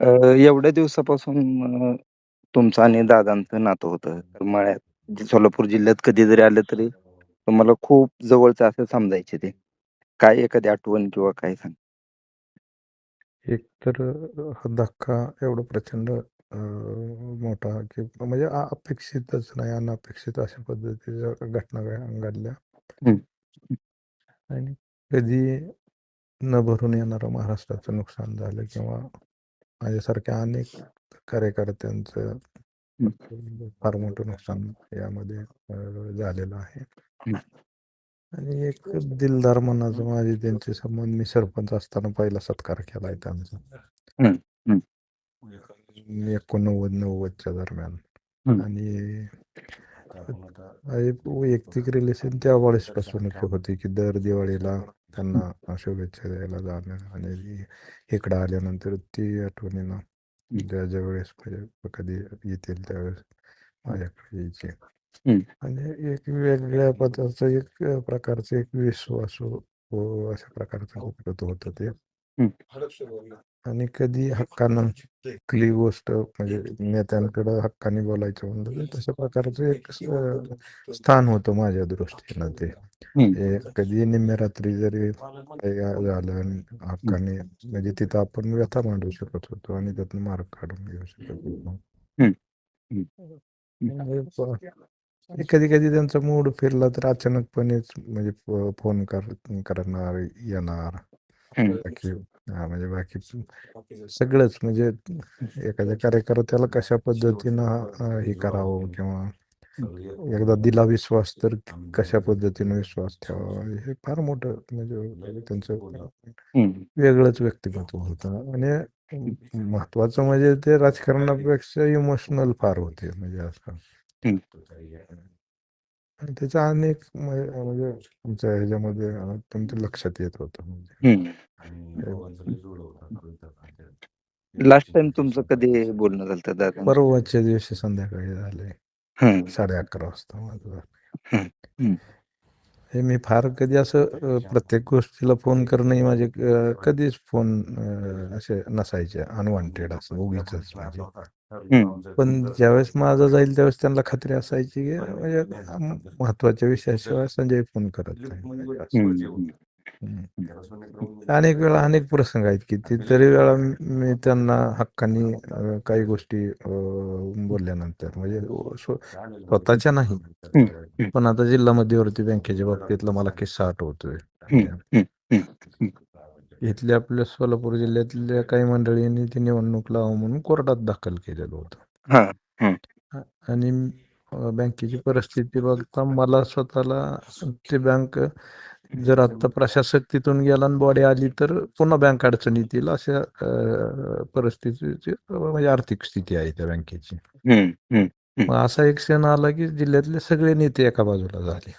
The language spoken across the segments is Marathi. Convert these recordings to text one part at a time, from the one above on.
अ, एवढ्या दिवसापासून अ, तुमचं आणि दादांचं नातं होतं. तर मळ्यात जे सोलापूर जिल्ह्यात कधी जरी आलं तरी तुम्हाला खूप जवळचं असं समजायचे ते. काय एखादी आठवण किंवा काय सांग? एक तर अ, हा धक्का एवढा प्रचंड अ, मोठा की म्हणजे अ अपेक्षितच नाही, अनपेक्षित अशा पद्धतीच्या घटना घ घडल्या. हं. हं. आणि कधी न भरून येणारं महाराष्ट्राचं नुकसान झालं किंवा माझ्यासारख्या अनेक कार्यकर्त्यांचं. फार मोठं नुकसान यामध्ये अ, झालेलं आहे. हं. आणि एक दिलदार मनाचा माझे त्यांचे संबंध मी सरपंच असताना पहिला सत्कार केलाय त्यांचा. हं, हं. 89-90च्या दरम्यान हं. आणि वैयक्तिक रिलेशन त्यावेळेसपासूनच होती, की दर दिवाळीला त्यांना शुभेच्छा द्यायला जाणं आणि इकडं आल्यानंतर ती आठवणीनं हं. ज्या ज्या वेळेस म्हणजे कधी येतील त्यावेळेस माझ्याकडे यायचे. हं. आणि एक वेगळ्या पदाचं एक प्रकारचं एक विश्वासू अशा प्रकारचं व्यक्तिमत्व होतं ते. आणि कधी हक्कानं कुठली गोष्ट म्हणजे नेत्यांकडं हक्काने बोलायचं म्हणलं तशा प्रकारचं एक स्थान होतं माझ्या दृष्टीनं ते. कधी निम्म्या रात्री जरी झालं आणि. हक्काने म्हणजे तिथं आपण व्यथा मांडू शकत होतो आणि त्यातनं मार्ग काढून घेऊ शकत होतो. म्हणजे प कधी-कधी त्यांचा मूड फिरला तर अचानकपणेच म्हणजे फोन कर करणार, येणार. हं. बाकी म्हणजे बाकी सगळंच म्हणजे एखाद्या कार्यकर्त्याला कशा पद्धतीनं हे करावं किंवा एकदा दिला विश्वास तर कशा पद्धतीनं विश्वास ठेवावा हे फार मोठं म्हणजे त्यांचं. वेगळंच व्यक्तिमत्व होतं. आणि हं. महत्त्वाचं म्हणजे ते राजकारणापेक्षा इमोशनल फार होते म्हणजे असं. आणि त्याच्या अनेक म्हणजे तुमच्या ह्याच्यामध्ये तुमच्या लक्षात येत होतं म्हणजे. हं. लास्ट टाईम तुमचं कधी बोलणं झालं होतं दादांचं? परवाच्या दिवशी संध्याकाळी झालंय. हं. 11:30 वाजता माझं. हं. मी फार कधी असं अ, प्रत्येक गोष्टीला फोन करणं हे माझे अ, कधीच फोन अ, असे नसायचे अनवॉन्टेड असं. हं. पण ज्यावेळेस माझं जाईल त्यावेळेस त्यांना खात्री असायची की म्हणजे महत्त्वाच्या विषयाशिवाय संजय फोन करत नाही. अनेक वेळा अनेक प्रसंग आहेत की कितीतरी वेळा मी त्यांना हक्काने काही गोष्टी बोलल्यानंतर म्हणजे स्व स्वतःच्या नाही. पण आता जिल्हा मध्यवर्ती बँकेच्या बाबतीतला मला किस्सा आठवतोय. इथल्या आपल्या सोलापूर जिल्ह्यातल्या काही मंडळींनी ती निवडणूक लावावं म्हणून कोर्टात दाखल केलेलं होतं. आणि बँकेची परिस्थिती बघता मला स्वतःला ती बँक जर आत्ता प्रशासक तिथून गेला आणि बॉडी आली तर पुन्हा बँक अडचणीत येईल अशा परिस्थितीची म्हणजे आर्थिक स्थिती आहे त्या बँकेची. मग असा एक क्षण आला की जिल्ह्यातले सगळे नेते एका बाजूला झाले.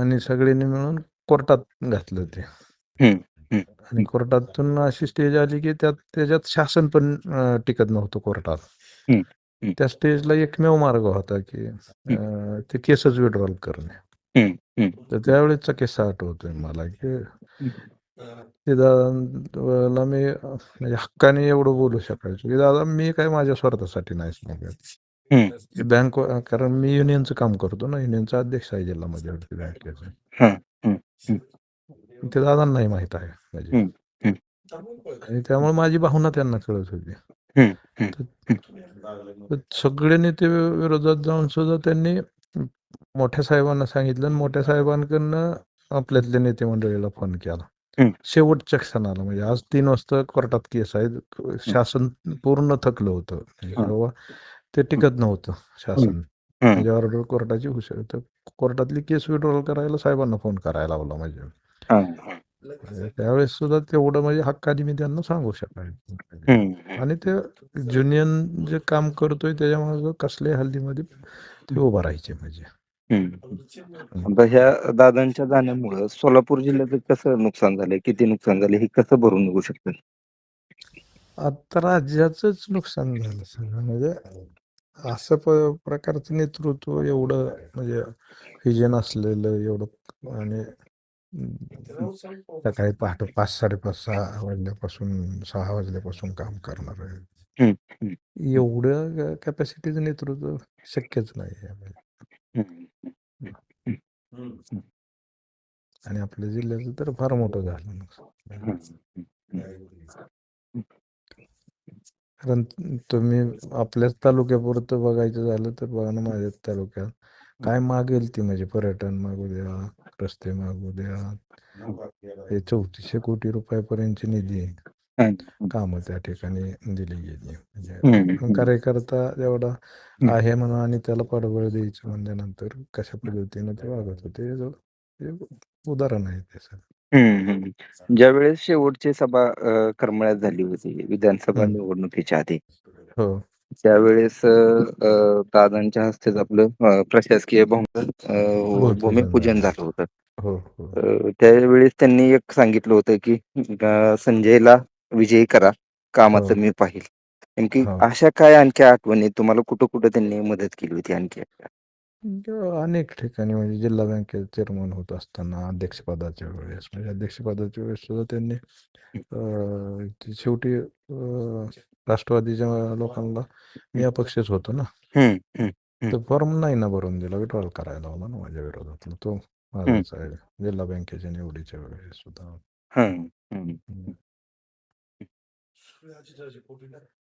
आणि सगळ्यांनी मिळून कोर्टात घातलं ते. आणि कोर्टातून अशी स्टेज आली की त्यात त्याच्यात शासन पण टिकत नव्हतं कोर्टात. त्या स्टेजला एकमेव मार्ग होता की ते केसच विथड्रॉल करणे. हं. हं. तर त्यावेळेसचा किस्सा आठवतोय मला की हं. ते दादांना मी अ, म्हणजे हक्काने एवढं बोलू शकायचो की दादा मी काय माझ्या स्वार्थासाठी नाही सांगत. हं. बँक कारण मी युनियनचं काम करतो ना, युनियनचा अध्यक्ष आहे जिल्हा मध्यवर्ती बँकेचा. हां. हं. हं. ते दादांनाही माहीत आहे म्हणजे. हं. हं. आणि त्यामुळे माझी भावना त्यांना कळत होती. हं. हं. तर तर सगळे नेते विरोधात जाऊन सुद्धा त्यांनी मोठ्या साहेबांना सांगितलं आणि मोठ्या साहेबांकडनं आपल्यातल्या नेते मंडळीला फोन केला. शेवटच्या क्षणाला म्हणजे आज 3 वाजता कोर्टात केस आहे. शासन पूर्ण थकलं होतं. म्हणजे. तेव्हा ते टिकत नव्हतं. शासन. म्हणजे ऑर्डर कोर्टाची शकते. तर कोर्टातली केस विथड्रॉल करायला साहेबांना फोन करायला लावला म्हणजे. म्हणजे त्यावेळेस सुद्धा तेवढं म्हणजे हक्काने मी त्यांना सांगू शकायचो. हं. आणि ते युनियन जे काम करतोय त्याच्यामागे कसल्याही हल्लीमध्ये ते उभं राहायचे म्हणजे. हं. आता ह्या दादांच्या जाण्यामुळं सोलापूर जिल्ह्याचं कसं नुकसान झालंय? किती नुकसान झालंय? हे कसं भरून निघू शकतं? आता राज्याचंच नुकसान झालं सगळं म्हणजे असं प प्रकारचं नेतृत्व एवढं म्हणजे व्हिजन असलेलं एवढं आणि अं, सकाळी पहाटे पाच साडेपाच सहा वाजल्यापासून सहा वाजल्यापासून काम करणार आहे एवढं कॅपॅसिटीचं नेतृत्व शक्यच नाही आहे हम्म, आणि आपल्या जिल्ह्याचं तर फार मोठं झालं नुकसान. कारण तुम्ही आपल्याच तालुक्यापुरतं बघायचं झालं तर बघा ना माझ्या तालुक्यात. काय मागेल ती म्हणजे पर्यटन मागू द्या रस्ते मागू द्या. हे चौतीसशे कोटी रुपयापर्यंतची निधी काम त्या ठिकाणी दिली गेली. म्हणजे कार्यकर्ता एवढा आहे म्हणून आणि त्याला पाठबळ द्यायचं म्हणल्यानंतर कशा पद्धतीने ते वागत होते हे उदाहरण आहे हम्म. ज्यावेळेस शेवटची सभा अ, करमाळ्यात झाली होती विधानसभा. निवडणुकीच्या आधी हो त्यावेळेस अ, अ, दादांच्या हस्तेच आपलं अ, प्रशासकीय भूम- अ, भूमिपूजन भूमिपूजन झालं. झालं होतं हो हो अ, त्यावेळेस त्यांनी एक सांगितलं होतं की अ, संजयला विजयी करा कामाचं हो. मी पाहिल नेमकी हो. अशा काय आणखी आठवणी तुम्हाला कुठं कुठं त्यांनी मदत केली होती आणखी ज- अनेक ठिकाणी म्हणजे जिल्हा बँकेत चेअरमन होत असताना अध्यक्षपदाच्या वेळेस म्हणजे अध्यक्षपदाच्या वेळेस सुद्धा त्यांनी अं, ते शेवटी अं, राष्ट्रवादीच्या लोकांना मी अपक्षच होतो ना. तर फॉर्म नाही ना भरून दिला विड्रॉल करायला लावला ना माझ्या विरोधातला तो माझाच आहे जिल्हा बँकेच्या निवडीच्या वेळेस सुद्धा.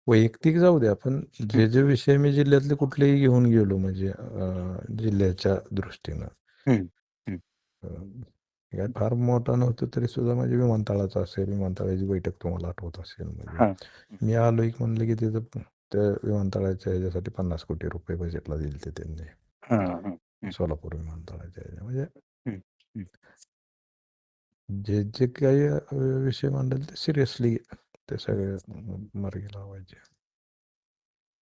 वैयक्तिक जाऊ द्या पण जे जे विषय मी जिल्ह्यातले कुठलेही घेऊन गेलो म्हणजे अं, जिल्ह्याच्या दृष्टीनं. हम्म, अं, काय फार मोठा नव्हतं तरी सुद्धा म्हणजे विमानतळाचं असेल विमानतळाची बैठक तुम्हाला आठवत असेल हा. म्हणजे मी आलो एक म्हणलं की तिथं त्या विमानतळाच्या ह्याच्यासाठी पन्नास कोटी रुपये बजेटला दिले ते त्यांनी. हा, हा. सोलापूर विमानतळाच्या ह्याच्या म्हणजे हम्म, हम्म. जे जे काही अं, विषय मांडेल ते सिरियसली ते सगळे मार्गी लावायचे